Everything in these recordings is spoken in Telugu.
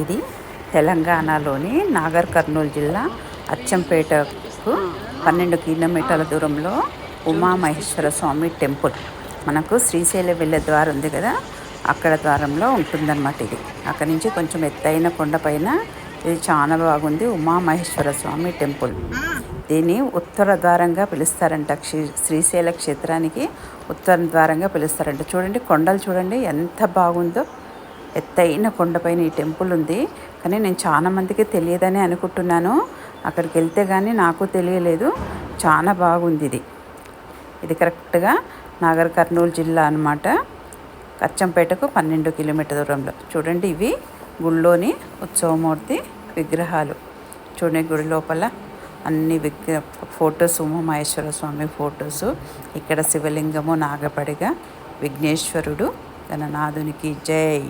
ఇది తెలంగాణలోని నాగర్ కర్నూలు జిల్లా అచ్చంపేటకు పన్నెండు కిలోమీటర్ల దూరంలో ఉమామహేశ్వర స్వామి టెంపుల్. మనకు శ్రీశైలం వెళ్ళే ద్వారం ఉంది కదా అక్కడ ద్వారంలో ఉంటుందన్నమాట ఇది. అక్కడి నుంచి కొంచెం ఎత్తైన కొండపైన ఇది చాలా బాగుంది ఉమామహేశ్వర స్వామి టెంపుల్. దీన్ని ఉత్తర ద్వారంగా పిలుస్తారంట. శ్రీ శ్రీశైల క్షేత్రానికి ఉత్తర ద్వారంగా పిలుస్తారంట. చూడండి కొండలు చూడండి ఎంత బాగుందో. ఎత్తైన కొండపైన ఈ టెంపుల్ ఉంది. కానీ నేను చాలా మందికి తెలియదని అనుకుంటున్నాను. అక్కడికి వెళ్తే కానీ నాకు తెలియలేదు. చాలా బాగుంది ఇది. ఇది కరెక్ట్గా నాగర్ కర్నూలు జిల్లా అనమాట కచ్చంపేటకు పన్నెండు కిలోమీటర్ దూరంలో. చూడండి ఇవి గుళ్ళోని ఉత్సవమూర్తి విగ్రహాలు. చూడండి గుడి లోపల అన్ని విగ్రహ ఫొటోస్ ఉమామహేశ్వర స్వామి ఫొటోస్. ఇక్కడ శివలింగము నాగపడిగా విఘ్నేశ్వరుడు గణనాథునికి జై.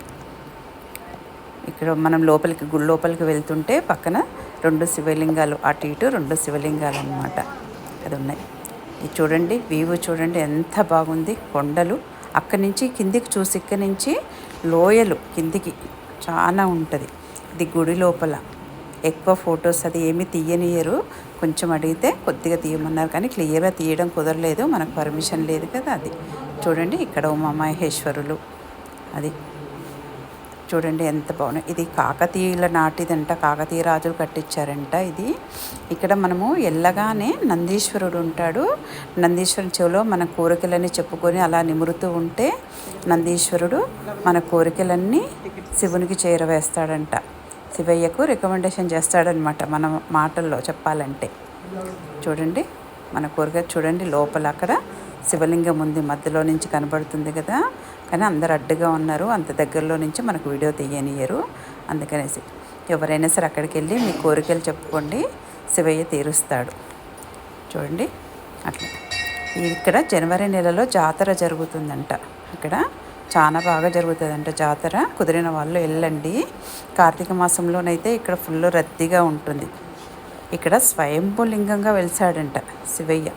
ఇక్కడ మనం లోపలికి గుడి లోపలికి వెళ్తుంటే పక్కన రెండు శివలింగాలు అటు ఇటు రెండు శివలింగాలు అనమాట అది ఉన్నాయి. ఇది చూడండి వ్యూ చూడండి ఎంత బాగుంది. కొండలు అక్కడి నుంచి కిందికి చూసి ఇక్కడి నుంచి లోయలు కిందికి చాలా ఉంటుంది. ఇది గుడి లోపల. ఎక్కువ ఫొటోస్ అది ఏమీ తీయనియరు కొంచెం అడిగితే కొద్దిగా తీయమన్నారు కానీ క్లియర్గా తీయడం కుదరలేదు. మనకు పర్మిషన్ లేదు కదా అది. చూడండి ఇక్కడ ఉమామహేశ్వరులు. అది చూడండి ఎంత బాగున్నాయి. ఇది కాకతీయుల నాటిదంట కాకతీయ రాజులు కట్టించారంట ఇది. ఇక్కడ మనము ఎల్లగానే నందీశ్వరుడు ఉంటాడు. నందీశ్వరుని చెవిలో మన కోరికలన్నీ చెప్పుకొని అలా నిమురుతూ ఉంటే నందీశ్వరుడు మన కోరికలన్నీ శివునికి చేరవేస్తాడంట. శివయ్యకు రికమెండేషన్ చేస్తాడనమాట మన మాటల్లో చెప్పాలంటే. చూడండి మన కోరిక చూడండి లోపల అక్కడ శివలింగం ఉంది మధ్యలో నుంచి కనబడుతుంది కదా. కానీ అందరు అడ్డుగా ఉన్నారు. అంత దగ్గరలో నుంచి మనకు వీడియో తీయనియరు అందుకనేసి ఎవరైనా సరే అక్కడికి వెళ్ళి మీ కోరికలు చెప్పుకోండి. శివయ్య తీరుస్తాడు. చూడండి. అట్లా. ఇక్కడ జనవరి నెలలో జాతర జరుగుతుందంట. ఇక్కడ చాలా బాగా జరుగుతుందంట జాతర. కుదిరిన వాళ్ళు వెళ్ళండి. కార్తీక మాసంలోనైతే ఇక్కడ ఫుల్ రద్దీగా ఉంటుంది. ఇక్కడ స్వయంభులింగంగా వెలిసాడంట శివయ్య.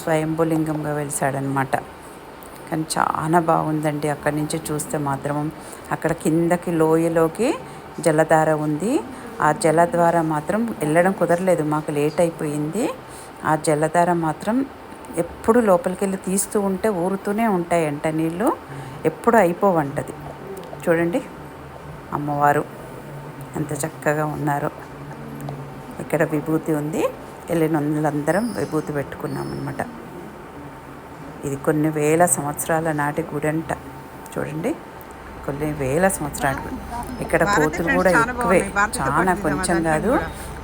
స్వయంభులింగంగా వెలిసాడనమాట కానీ చాలా బాగుందండి. అక్కడి నుంచి చూస్తే మాత్రం అక్కడ కిందకి లోయలోకి జలధార ఉంది. ఆ జలధార మాత్రం వెళ్ళడం కుదరలేదు. మాకు లేట్ అయిపోయింది. ఆ జలధార మాత్రం ఎప్పుడు లోపలికి వెళ్ళి తీస్తూ ఉంటే ఊరుతూనే ఉంటాయంట నీళ్ళు ఎప్పుడు అయిపోవంటది. చూడండి అమ్మవారు ఎంత చక్కగా ఉన్నారు. ఇక్కడ విభూతి ఉంది. వెళ్ళిన వాళ్ళందరం విభూతి పెట్టుకున్నాం అనమాట ఇది కొన్ని వేల సంవత్సరాల నాటి గుడి అంట చూడండి కొన్ని వేల సంవత్సరాల. ఇక్కడ కోతులు కూడా ఎక్కువే. చాలా కొంచెం కాదు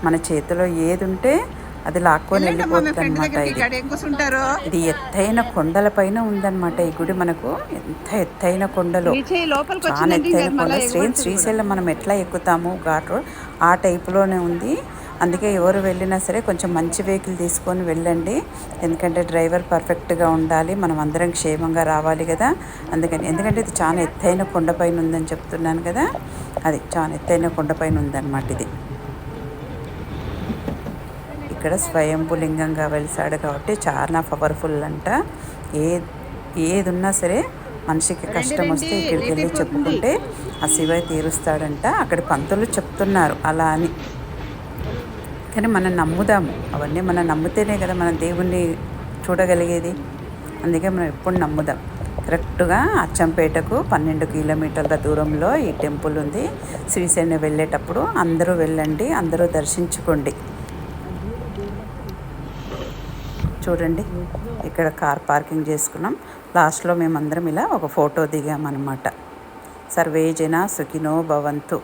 మన చేతిలో ఏది ఉంటే అది లాక్కొని వెళ్ళిపోతుంది అనమాట ఇది. ఇది ఎత్తైన కొండల పైన ఉందన్నమాట ఈ గుడి మనకు. ఎంత ఎత్తైన కొండలు. చాలా ఎత్తైన కొండ. సేమ్ శ్రీశైలం మనం ఎట్లా ఎక్కుతాము ఘాట్ రోడ్. ఆ టైపులోనే ఉంది. అందుకే ఎవరు వెళ్ళినా సరే కొంచెం మంచి వెహికల్ తీసుకొని వెళ్ళండి. ఎందుకంటే డ్రైవర్ పర్ఫెక్ట్గా ఉండాలి. మనం అందరం క్షేమంగా రావాలి కదా. అందుకని ఎందుకంటే ఇది చాలా ఎత్తైన కొండపైన ఉందని చెప్తున్నాను కదా. అది చాలా ఎత్తైన కొండపైన ఉందన్నమాట ఇది. ఇక్కడ స్వయంభు లింగంగా వెలిసాడు కాబట్టి చాలా పవర్ఫుల్ అంట. ఏ ఏది ఉన్నా సరే మనిషికి కష్టం వస్తే ఇక్కడికి వెళ్ళి చెప్పుకుంటే ఆ శివయ్య తీరుస్తాడంట. అక్కడ పంతులు చెప్తున్నారు. అలా అని. కానీ మనం నమ్ముదాము. అవన్నీ మనం నమ్మితేనే కదా మనం దేవుణ్ణి చూడగలిగేది. అందుకే మనం ఎప్పుడు నమ్ముదాం. కరెక్ట్గా అచ్చంపేటకు పన్నెండు కిలోమీటర్ల దూరంలో ఈ టెంపుల్ ఉంది. శ్రీశైలం వెళ్ళేటప్పుడు అందరూ వెళ్ళండి అందరూ దర్శించుకోండి. చూడండి ఇక్కడ కార్ పార్కింగ్ చేసుకున్నాం. లాస్ట్లో మేమందరం ఇలా ఒక ఫోటో దిగామన్నమాట. సర్వే జన సుఖినో భవంతు.